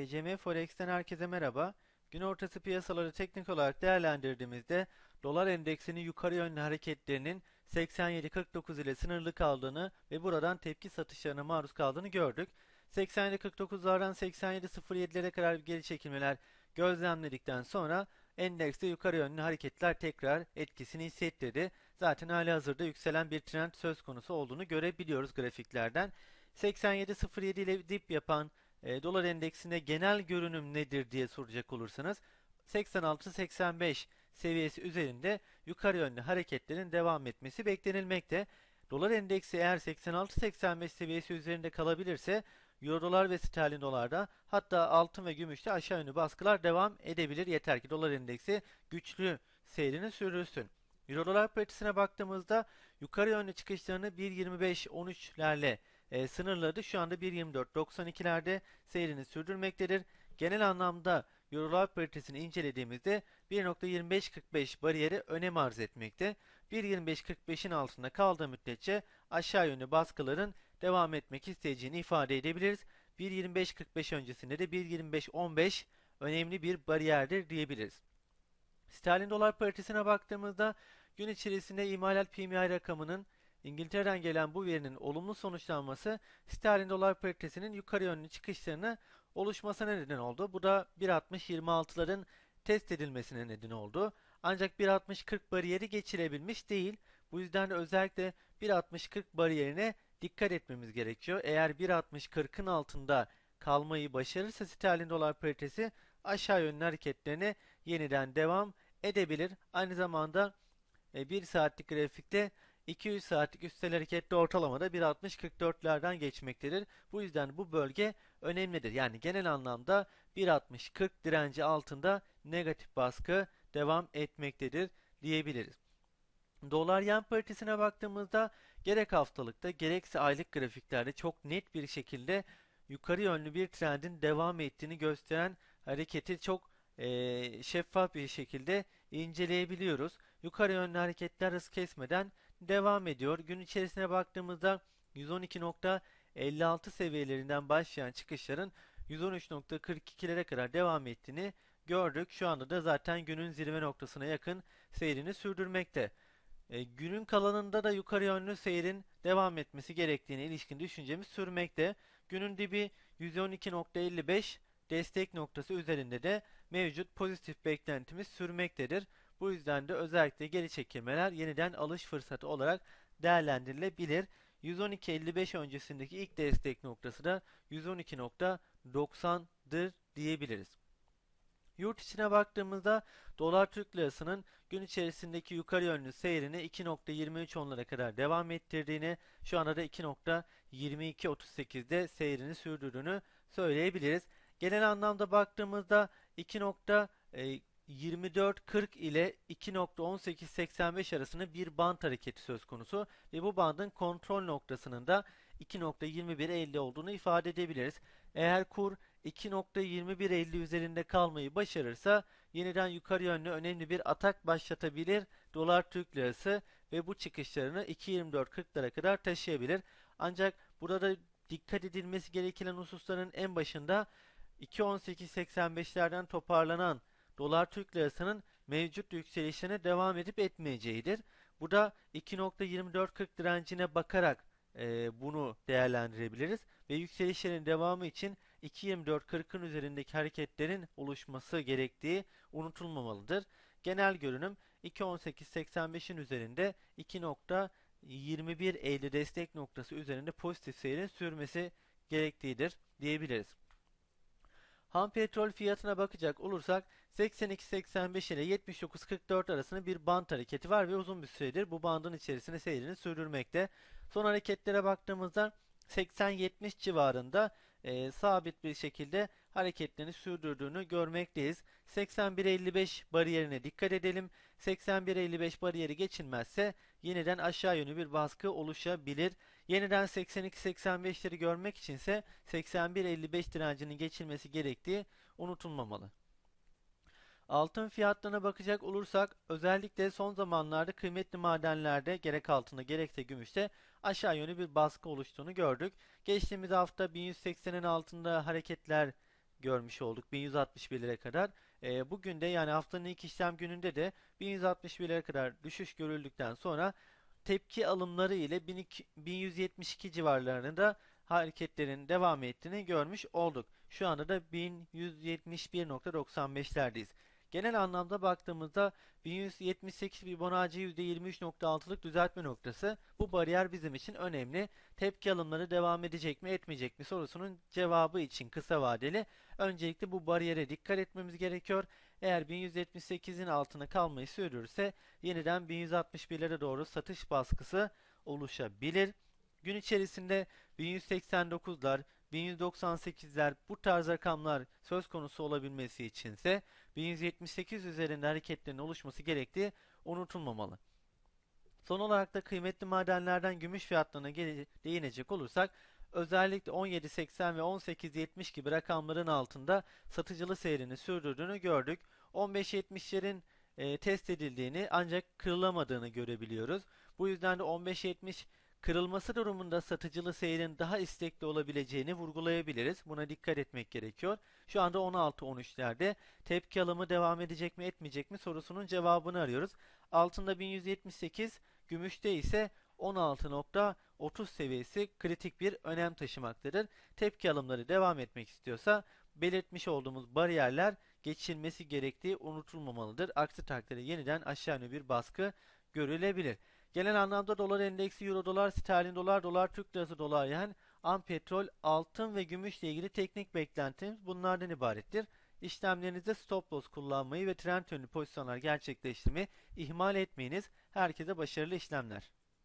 GCM Forex'ten herkese merhaba. Gün ortası piyasaları teknik olarak değerlendirdiğimizde dolar endeksinin yukarı yönlü hareketlerinin 87.49 ile sınırlı kaldığını ve buradan tepki satışlarına maruz kaldığını gördük. 87.49'lardan 87.07'lere kadar geri çekilmeler gözlemledikten sonra endekste yukarı yönlü hareketler tekrar etkisini hissettirdi. Zaten hali hazırda yükselen bir trend söz konusu olduğunu görebiliyoruz grafiklerden. 87.07 ile dip yapan e, dolar endeksinde genel görünüm nedir diye soracak olursanız 86-85 seviyesi üzerinde yukarı yönlü hareketlerin devam etmesi beklenilmekte. Dolar endeksi eğer 86-85 seviyesi üzerinde kalabilirse Euro dolar ve sterlin dolarda hatta altın ve gümüşte aşağı yönlü baskılar devam edebilir. Yeter ki dolar endeksi güçlü seyrini sürdürsün. Euro dolar paritesine baktığımızda yukarı yönlü çıkışlarını 1.25-13'lerle e, sınırladı. Şu anda 1.24.92'lerde seyrini sürdürmektedir. Genel anlamda Eurolar paritesini incelediğimizde 1.2545 bariyeri önem arz etmekte. 1.2545'in altında kaldığı müddetçe aşağı yönlü baskıların devam etmek isteyeceğini ifade edebiliriz. 1.2545 öncesinde de 1.2515 önemli bir bariyerdir diyebiliriz. Sterlin dolar paritesine baktığımızda gün içerisinde imalat PMI rakamının İngiltere'den gelen bu verinin olumlu sonuçlanması sterlin dolar paritesinin yukarı yönlü çıkışlarını oluşmasına neden oldu. Bu da 1.60-26'ların test edilmesine neden oldu. Ancak 1.60-40 bariyeri geçirebilmiş değil. Bu yüzden de özellikle 1.60-40 bariyerine dikkat etmemiz gerekiyor. Eğer 1.60-40'ın altında kalmayı başarırsa sterlin dolar paritesi aşağı yönlü hareketlerine yeniden devam edebilir. Aynı zamanda 1 e, saatlik grafikte 200 saatlik üstel hareketli ortalamada 1.60-44'lerden geçmektedir. Bu yüzden bu bölge önemlidir. Yani genel anlamda 1.60-40 direnci altında negatif baskı devam etmektedir diyebiliriz. Dolar yen paritesine baktığımızda gerek haftalıkta gerekse aylık grafiklerde çok net bir şekilde yukarı yönlü bir trendin devam ettiğini gösteren hareketi çok e, şeffaf bir şekilde inceleyebiliyoruz. Yukarı yönlü hareketler hız kesmeden devam ediyor. Gün içerisine baktığımızda 112.56 seviyelerinden başlayan çıkışların 113.42'lere kadar devam ettiğini gördük. Şu anda da zaten günün zirve noktasına yakın seyrini sürdürmekte. E, günün kalanında da yukarı yönlü seyrin devam etmesi gerektiğine ilişkin düşüncemiz sürmekte. Günün dibi 112.55 destek noktası üzerinde de mevcut pozitif beklentimiz sürmektedir. Bu yüzden de özellikle geri çekilmeler yeniden alış fırsatı olarak değerlendirilebilir. 112.55 öncesindeki ilk destek noktası da 112.90'dır diyebiliriz. Yurt içine baktığımızda dolar Türk lirasının gün içerisindeki yukarı yönlü seyrini 2.23 onlara kadar devam ettirdiğini, şu anda da 2.2238'de seyrini sürdürdüğünü söyleyebiliriz. Genel anlamda baktığımızda 2.24.40 ile 2.18.85 arasında bir band hareketi söz konusu ve bu bandın kontrol noktasının da 2.21.50 olduğunu ifade edebiliriz. Eğer kur 2.21.50 üzerinde kalmayı başarırsa yeniden yukarı yönlü önemli bir atak başlatabilir dolar Türk lirası ve bu çıkışlarını 2.24.40'lara kadar taşıyabilir. Ancak burada dikkat edilmesi gereken hususların en başında 2.18.85'lerden toparlanan dolar Türk lirasının mevcut yükselişine devam edip etmeyeceğidir. Bu da 2.2440 direncine bakarak e, bunu değerlendirebiliriz ve yükselişlerin devamı için 2.2440'ın üzerindeki hareketlerin oluşması gerektiği unutulmamalıdır. Genel görünüm 2.1885'in üzerinde 2.2150 destek noktası üzerinde pozitif seyrin sürmesi gerektiğidir diyebiliriz. Ham petrol fiyatına bakacak olursak 82.85 ile 79.44 arasında bir band hareketi var ve uzun bir süredir bu bandın içerisinde seyrini sürdürmekte. Son hareketlere baktığımızda 80-70 civarında e, sabit bir şekilde hareketlerini sürdürdüğünü görmekteyiz. 81-55 bariyerine dikkat edelim. 81-55 bariyeri geçilmezse yeniden aşağı yönlü bir baskı oluşabilir. Yeniden 82-85'leri görmek içinse 81-55 direncinin geçilmesi gerektiği unutulmamalı. Altın fiyatlarına bakacak olursak özellikle son zamanlarda kıymetli madenlerde gerek altında gerekse gümüşte aşağı yönlü bir baskı oluştuğunu gördük. Geçtiğimiz hafta 1180'in altında hareketler görmüş olduk 1161'lere kadar. E, bugün de yani haftanın ilk işlem gününde de 1161'lere kadar düşüş görüldükten sonra tepki alımları ile 12 1172 civarlarında hareketlerin devam ettiğini görmüş olduk. Şu anda da 1171.95'lerdeyiz. Genel anlamda baktığımızda 1178 Fibonacci %23.6'lık düzeltme noktası. Bu bariyer bizim için önemli. Tepki alımları devam edecek mi etmeyecek mi sorusunun cevabı için kısa vadeli öncelikle bu bariyere dikkat etmemiz gerekiyor. Eğer 1178'in altına kalmayı sürdürürse yeniden 1161'lere doğru satış baskısı oluşabilir. Gün içerisinde 1189'lar, 1198'ler bu tarz rakamlar söz konusu olabilmesi içinse 1178 üzerinde hareketlerin oluşması gerektiği unutulmamalı. Son olarak da kıymetli madenlerden gümüş fiyatlarına değinecek olursak özellikle 17.80 ve 18.70 gibi rakamların altında satıcılı seyrini sürdürdüğünü gördük. 15.70'lerin e, test edildiğini ancak kırılamadığını görebiliyoruz. Bu yüzden de 15.70 kırılması durumunda satıcılı seyrin daha istekli olabileceğini vurgulayabiliriz. Buna dikkat etmek gerekiyor. Şu anda 16-13'lerde tepki alımı devam edecek mi etmeyecek mi sorusunun cevabını arıyoruz. Altında 1178, gümüşte ise 16.30 seviyesi kritik bir önem taşımaktadır. Tepki alımları devam etmek istiyorsa belirtmiş olduğumuz bariyerler geçilmesi gerektiği unutulmamalıdır. Aksi takdirde yeniden aşağı yönlü bir baskı görülebilir. Genel anlamda dolar endeksi, euro dolar, sterlin dolar, dolar Türk lirası, dolar yen, an petrol, altın ve gümüşle ilgili teknik beklentimiz bunlardan ibarettir. İşlemlerinizde stop loss kullanmayı ve trend yönlü pozisyonlar gerçekleştirmeyi ihmal etmeyiniz. Herkese başarılı işlemler.